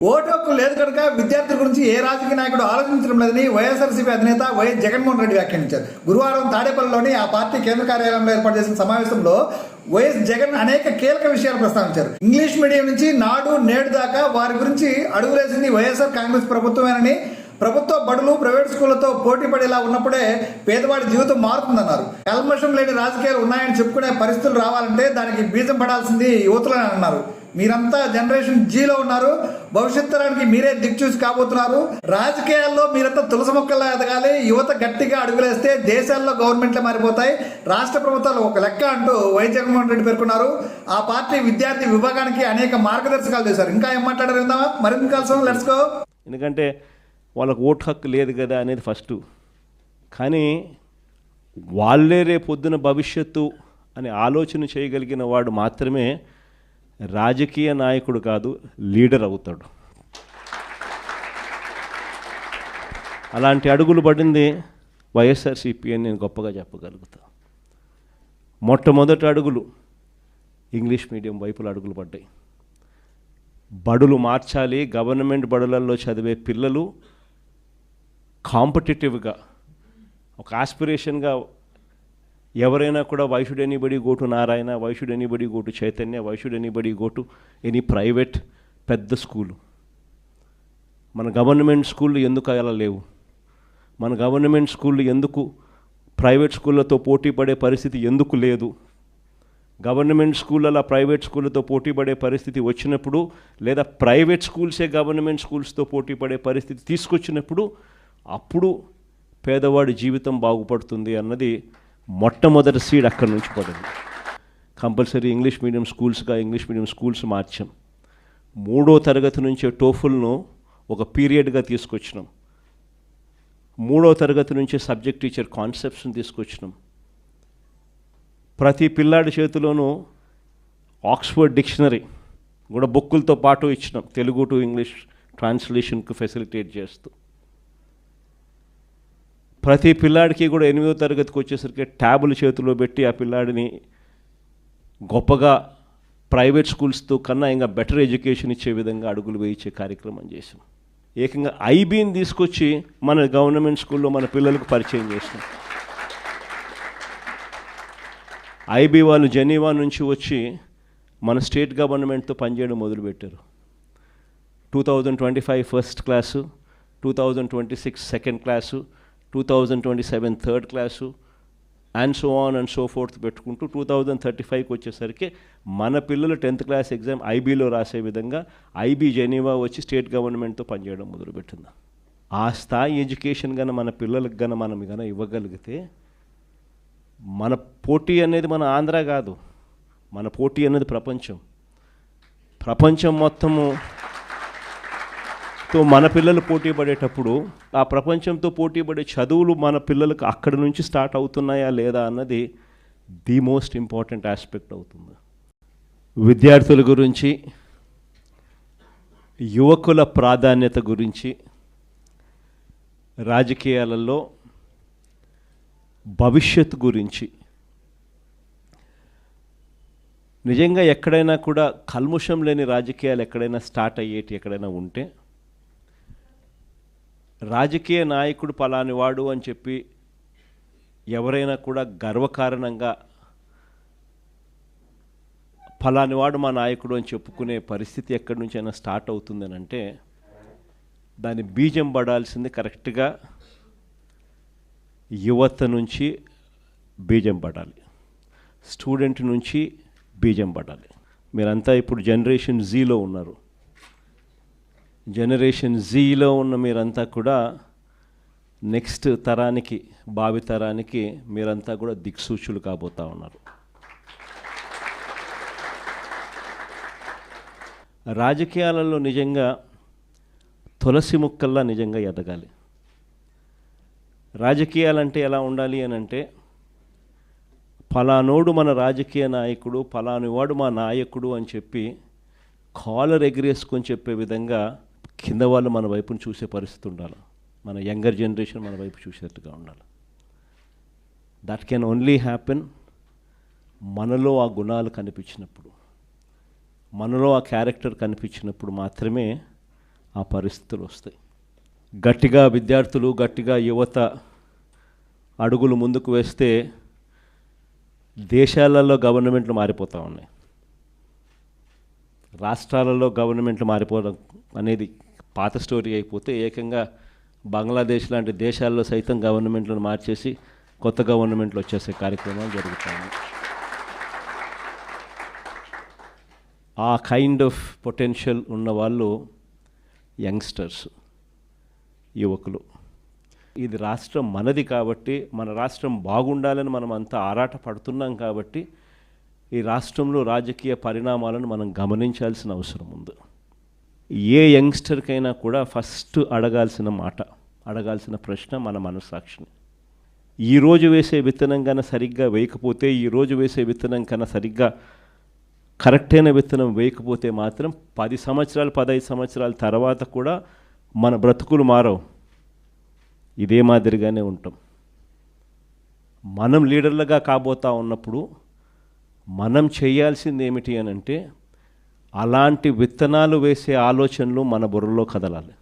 Vote హక్కు లేదు కనుక విద్యార్థుల గురించి ఏ రాజకీయ నాయకుడు ఆలోచించడం లేదని వైఎస్ఆర్సీపీ అధినేత వైఎస్ జగన్మోహన్ రెడ్డి వ్యాఖ్యానించారు. గురువారం తాడేపల్లిలోని ఆ పార్టీ కేంద్ర కార్యాలయంలో ఏర్పాటు చేసిన సమావేశంలో వైఎస్ జగన్ అనేక కీలక విషయాలు ప్రస్తావించారు. ఇంగ్లీష్ మీడియం నుంచి నాడు నేడు దాకా వారి గురించి అడుగులేసింది వైఎస్ఆర్ కాంగ్రెస్ ప్రభుత్వమేనని ప్రభుత్వ బడులు ప్రైవేట్ స్కూళ్ళతో పోటీ పడేలా ఉన్నప్పుడే పేదవాడి జీవితం మారుతుందన్నారు. కల్మషం లేని రాజకీయాలు ఉన్నాయని చెప్పుకునే పరిస్థితులు రావాలంటే దానికి బీజం పడాల్సింది యువతులని అన్నారు. మీరంతా జనరేషన్ జీలో ఉన్నారు. భవిష్యత్ తరానికి మీరే దిక్చూసి కాబోతున్నారు. రాజకీయాల్లో మీరంతా తులసి మొక్కల్లా ఎదగాలి. యువత గట్టిగా అడుగులేస్తే దేశాల్లో గవర్నమెంట్లు మారిపోతాయి. రాష్ట్ర ప్రభుత్వాలు ఒక లెక్క అంటూ వై జగన్మోహన్ రెడ్డి పేర్కొన్నారు. ఆ పార్టీ విద్యార్థి విభాగానికి అనేక మార్గదర్శకాలు చేశారు. ఇంకా ఏం మాట్లాడారు విందామా? మరింత కలిసి లెట్స్ గో ఎందుకంటే వాళ్ళకు ఓటు హక్కు లేదు కదా అనేది ఫస్ట్. కానీ వాళ్ళే రేపొద్దున భవిష్యత్తు అనే ఆలోచన చేయగలిగిన వాడు మాత్రమే రాజకీయ నాయకుడు కాదు లీడర్ అవుతాడు. అలాంటి అడుగులు పడింది వైఎస్ఆర్సీపీ అని నేను గొప్పగా చెప్పగలుగుతా. మొట్టమొదటి అడుగులు ఇంగ్లీష్ మీడియం వైపులు అడుగులు పడ్డాయి. బడులు మార్చాలి గవర్నమెంట్ బడులలో చదివే పిల్లలు కాంపిటేటివ్గా ఒక ఆస్పిరేషన్గా ఎవరైనా కూడా why should anybody go to Narayana why should anybody go to Chaitanya why should anybody go to any private పెద్ద స్కూలు. మన గవర్నమెంట్ స్కూళ్ళు ఎందుకు అలా లేవు? మన గవర్నమెంట్ స్కూళ్ళు ఎందుకు ప్రైవేట్ స్కూళ్ళతో పోటీ పడే పరిస్థితి ఎందుకు లేదు? గవర్నమెంట్ స్కూళ్ళలో ప్రైవేట్ స్కూళ్ళతో పోటీ పడే పరిస్థితి వచ్చినప్పుడు లేదా ప్రైవేట్ స్కూల్సే గవర్నమెంట్ స్కూల్స్తో పోటీ పడే పరిస్థితి తీసుకొచ్చినప్పుడు అప్పుడు పేదవాడి జీవితం బాగుపడుతుంది అన్నది మొట్టమొదటి సీడ్ అక్కడి నుంచి పడింది కంపల్సరీ ఇంగ్లీష్ మీడియం స్కూల్స్గా ఇంగ్లీష్ మీడియం స్కూల్స్ మార్చాం. మూడో తరగతి నుంచే టోఫుల్ను ఒక పీరియడ్గా తీసుకొచ్చినాం. మూడో తరగతి నుంచే సబ్జెక్ట్ టీచర్ కాన్సెప్ట్స్ని తీసుకొచ్చినాం. ప్రతి పిల్లాడి చేతిలోనూ ఆక్స్ఫర్డ్ డిక్షనరీ కూడా బుక్కులతో పాటు ఇచ్చినాం. తెలుగు టు ఇంగ్లీష్ ట్రాన్స్లేషన్కు ఫెసిలిటేట్ చేస్తూ. ప్రతి పిల్లాడికి కూడా ఎనిమిదో తరగతికి వచ్చేసరికి ట్యాబులు చేతిలో పెట్టి ఆ పిల్లాడిని గొప్పగా ప్రైవేట్ స్కూల్స్తో కన్నా ఇంకా బెటర్ ఎడ్యుకేషన్ ఇచ్చే విధంగా అడుగులు వేయించే కార్యక్రమం చేసాం ఏకంగా ఐబీని తీసుకొచ్చి మన గవర్నమెంట్ స్కూల్లో మన పిల్లలకు పరిచయం చేసినాం ఐబీ వాళ్ళు జెనీవా నుంచి వచ్చి మన స్టేట్ గవర్నమెంట్తో పనిచేయడం మొదలుపెట్టారు. Two thousand twenty five first class two thousand twenty six second class two thousand twenty seven third class and so on and so forth పెట్టుకుంటూ టూ థౌజండ్ థర్టీ ఫైవ్కి వచ్చేసరికి మన పిల్లలు టెన్త్ క్లాస్ ఎగ్జామ్ ఐబీలో రాసే విధంగా ఐబీ జెనీవా వచ్చి state గవర్నమెంట్తో పనిచేయడం మొదలుపెట్టింది. ఆ స్థాయి ఎడ్యుకేషన్ గన మన పిల్లలకు కనుక మనం గన ఇవ్వగలిగితే మన పోటీ అనేది మన ఆంధ్ర కాదు మన పోటీ అనేది ప్రపంచం. ప్రపంచం మొత్తము సో మన పిల్లలు పోటీ పడేటప్పుడు ఆ ప్రపంచంతో పోటీ పడే చదువులు మన పిల్లలకు అక్కడి నుంచి స్టార్ట్ అవుతున్నాయా లేదా అన్నది ది మోస్ట్ ఇంపార్టెంట్ ఆస్పెక్ట్ అవుతుంది. విద్యార్థుల గురించి యువకుల ప్రాధాన్యత గురించి రాజకీయాలలో భవిష్యత్ గురించి. నిజంగా ఎక్కడైనా కూడా కల్ముషం లేని రాజకీయాలు ఎక్కడైనా స్టార్ట్ అయ్యేటి ఎక్కడైనా ఉంటే రాజకీయ నాయకుడు పలానివాడు అని చెప్పి ఎవరైనా కూడా గర్వకారణంగా ఫలాని వాడు మా నాయకుడు అని చెప్పుకునే పరిస్థితి ఎక్కడి నుంచైనా స్టార్ట్ అవుతుందని అంటే దాని బీజం పడాల్సింది కరెక్ట్గా యువత నుంచి బీజం పడాలి. స్టూడెంట్ నుంచి బీజం పడాలి. మీరంతా ఇప్పుడు జనరేషన్ జీలో ఉన్నారు. జనరేషన్ జీలో ఉన్న మీరంతా కూడా నెక్స్ట్ తరానికి భావి తరానికి మీరంతా కూడా దిక్సూచులు కాబోతా ఉన్నారు. రాజకీయాలలో నిజంగా తులసి ముక్కల్లా నిజంగా ఎదగాలి. రాజకీయాలంటే ఎలా ఉండాలి అని అంటే ఫలానోడు మన రాజకీయ నాయకుడు ఫలానివాడు మా నాయకుడు అని చెప్పి కాలర్ ఎగిరేసుకొని చెప్పే విధంగా కింద వాళ్ళు మన వైపును చూసే పరిస్థితి ఉండాలి. మన యంగర్ జనరేషన్ మన వైపు చూసేట్టుగా ఉండాలి. దట్ కెన్ ఓన్లీ హ్యాపెన్ మనలో ఆ గుణాలు కనిపించినప్పుడు. మనలో ఆ క్యారెక్టర్ కనిపించినప్పుడు మాత్రమే ఆ పరిస్థితులు వస్తాయి. గట్టిగా విద్యార్థులు గట్టిగా యువత అడుగులు ముందుకు వేస్తే దేశాలలో గవర్నమెంట్లు మారిపోతూ ఉన్నాయి. రాష్ట్రాలలో గవర్నమెంట్లు మారిపోవడం అనేది పాత స్టోరీ అయిపోతే ఏకంగా బంగ్లాదేశ్ లాంటి దేశాల్లో సైతం గవర్నమెంట్లను మార్చేసి కొత్త గవర్నమెంట్లు వచ్చేసే కార్యక్రమాలు జరుగుతాయి. ఆ కైండ్ ఆఫ్ పొటెన్షియల్ ఉన్న వాళ్ళు యంగ్స్టర్స్ యువకులు. ఇది రాష్ట్రం మనది కాబట్టి మన రాష్ట్రం బాగుండాలని మనం అంతా ఆరాట పడుతున్నాం కాబట్టి ఈ రాష్ట్రంలో రాజకీయ పరిణామాలను మనం గమనించాల్సిన అవసరం ఉంది. ఏ యంగ్స్టర్కైనా కూడా ఫస్ట్ అడగాల్సిన మాట అడగాల్సిన ప్రశ్న మన మనస్సాక్షిని. ఈరోజు వేసే విత్తనం కన్నా సరిగ్గా వేయకపోతే ఈరోజు వేసే విత్తనం కన్నా సరిగ్గా కరెక్ట్ అయిన విత్తనం వేయకపోతే మాత్రం పది సంవత్సరాలు పదహైదు సంవత్సరాల తర్వాత కూడా మన బ్రతుకులు మారవు. ఇదే మాదిరిగానే ఉంటాం. మనం లీడర్లుగా కాబోతా ఉన్నప్పుడు మనం చేయాల్సింది ఏమిటి అని అంటే అలాంటి విత్తనాలు వేసే ఆలోచనలు మన బుర్రలో కదలాలి.